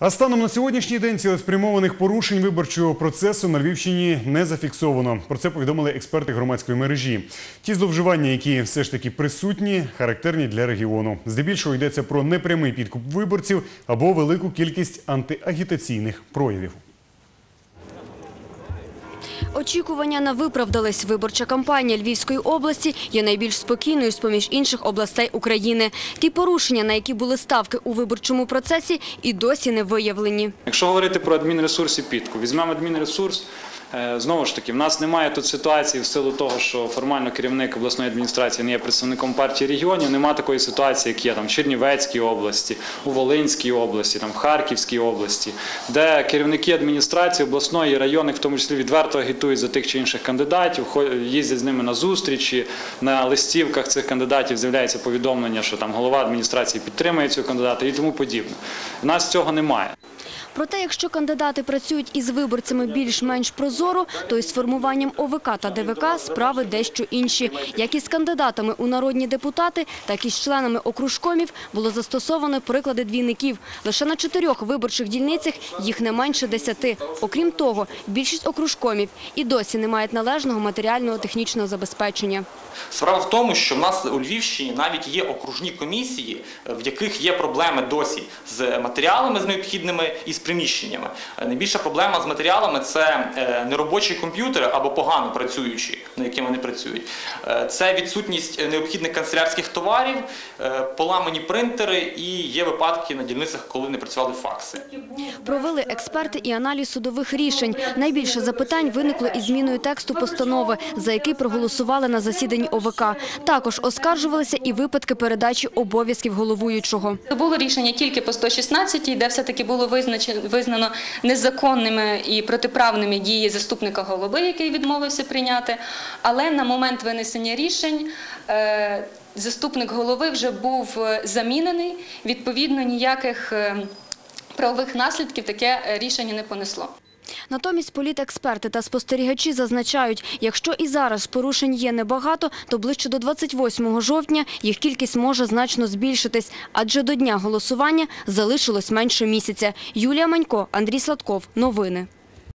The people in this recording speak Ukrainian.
А станом на сьогоднішній день цілеспрямованих порушень виборчого процесу на Львівщині не зафіксовано. Про це повідомили експерти громадської мережі. Ті зловживання, які все ж таки присутні, характерні для регіону. Здебільшого йдеться про непрямий підкуп виборців або велику кількість антиагітаційних проявів. Очікування на виправдались. Виборча кампанія Львівської області є найбільш спокійною з-поміж інших областей України. Ті порушення, на які були ставки у виборчому процесі, і досі не виявлені. Якщо говорити про адмінресурс і підку, візьмемо адмінресурс. Е, Знову ж таки, в нас немає тут ситуації в силу того, що формально керівник обласної адміністрації не є представником партії регіонів. Немає такої ситуації, як є там в Чернівецькій області, у Волинській області, там в Харківській області, де керівники адміністрації обласної і районних, в тому числі відверто агітують за тих чи інших кандидатів, їздять з ними на зустрічі. На листівках цих кандидатів з'являється повідомлення, що там голова адміністрації підтримує цього кандидата і тому подібне. У нас цього немає. Проте, якщо кандидати працюють із виборцями більш-менш прозоро, то із формуванням ОВК та ДВК справи дещо інші. Як із кандидатами у народні депутати, так і з членами окружкомів було застосовано приклади двійників. Лише на чотирьох виборчих дільницях їх не менше десяти. Окрім того, більшість окружкомів і досі не мають належного матеріального технічного забезпечення. Справа в тому, що в нас у Львівщині навіть є окружні комісії, е, в яких є проблеми досі з матеріалами з необхідними і з приміщеннями. Е, Найбільша проблема з матеріалами це е, неробочі комп'ютери або погано працюючі, на якими вони працюють. Е, Це відсутність необхідних канцелярських товарів, е, поламані принтери і є випадки на дільницях, коли не працювали факси. Провели експерти і аналіз судових рішень. Найбільше запитань виникло із зміною тексту постанови, за який проголосували на засіданні ОВК. Також оскаржувалися і випадки передачі обов'язків головуючого. Було рішення тільки по 116, де все-таки було визначено, визнано незаконними і протиправними дії заступника голови, який відмовився прийняти. Але на момент винесення рішень е, заступник голови вже був е, замінений. Відповідно, ніяких е, правових наслідків таке рішення не понесло. Натомість політексперти та спостерігачі зазначають, якщо і зараз порушень є небагато, то ближче до 28 жовтня їх кількість може значно збільшитись, адже до дня голосування залишилось менше місяця. Юлія Манько, Андрій Сладков. Новини.